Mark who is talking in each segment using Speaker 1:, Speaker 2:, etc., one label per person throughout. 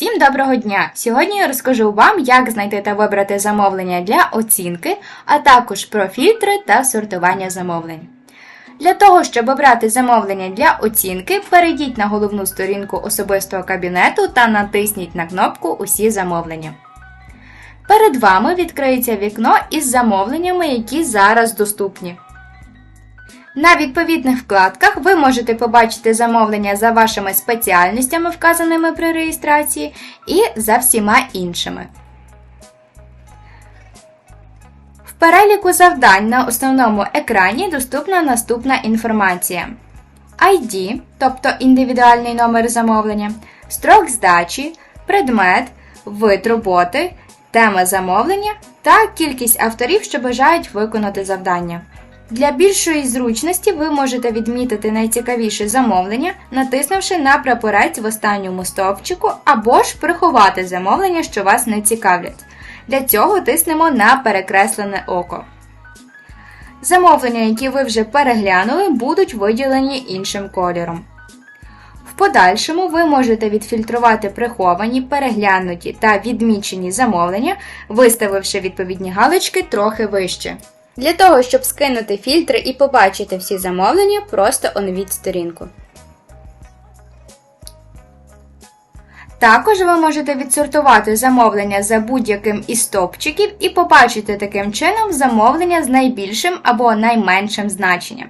Speaker 1: Всім доброго дня! Сьогодні я розкажу вам, як знайти та вибрати замовлення для оцінки, а також про фільтри та сортування замовлень. Для того, щоб обрати замовлення для оцінки, перейдіть на головну сторінку особистого кабінету та натисніть на кнопку Усі замовлення. Перед вами відкриється вікно із замовленнями, які зараз доступні. На відповідних вкладках ви можете побачити замовлення за вашими спеціальностями, вказаними при реєстрації, і за всіма іншими. В переліку завдань на основному екрані доступна наступна інформація: ID, тобто індивідуальний номер замовлення, строк здачі, предмет, вид роботи, тема замовлення та кількість авторів, що бажають виконати завдання. Для більшої зручності ви можете відмітити найцікавіше замовлення, натиснувши на прапорець в останньому стовпчику, або ж приховати замовлення, що вас не цікавлять. Для цього тиснемо на перекреслене око. Замовлення, які ви вже переглянули, будуть виділені іншим кольором. В подальшому ви можете відфільтрувати приховані, переглянуті та відмічені замовлення, виставивши відповідні галочки трохи вище. Для того, щоб скинути фільтри і побачити всі замовлення, просто оновіть сторінку. Також ви можете відсортувати замовлення за будь-яким із стовпчиків і побачити таким чином замовлення з найбільшим або найменшим значенням.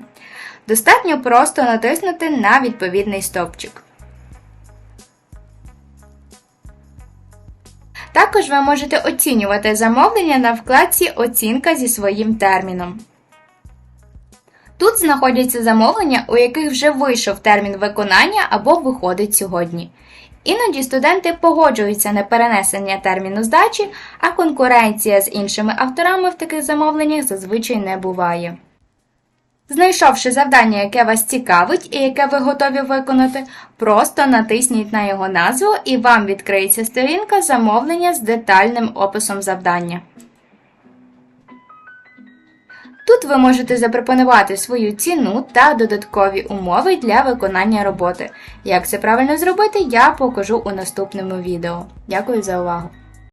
Speaker 1: Достатньо просто натиснути на відповідний стовпчик. Також ви можете оцінювати замовлення на вкладці Оцінка зі своїм терміном. Тут знаходяться замовлення, у яких вже вийшов термін виконання або виходить сьогодні. Іноді студенти погоджуються на перенесення терміну здачі, а конкуренція з іншими авторами в таких замовленнях зазвичай не буває. Знайшовши завдання, яке вас цікавить і яке ви готові виконати, просто натисніть на його назву і вам відкриється сторінка замовлення з детальним описом завдання. Тут ви можете запропонувати свою ціну та додаткові умови для виконання роботи. Як це правильно зробити, я покажу у наступному відео. Дякую за увагу!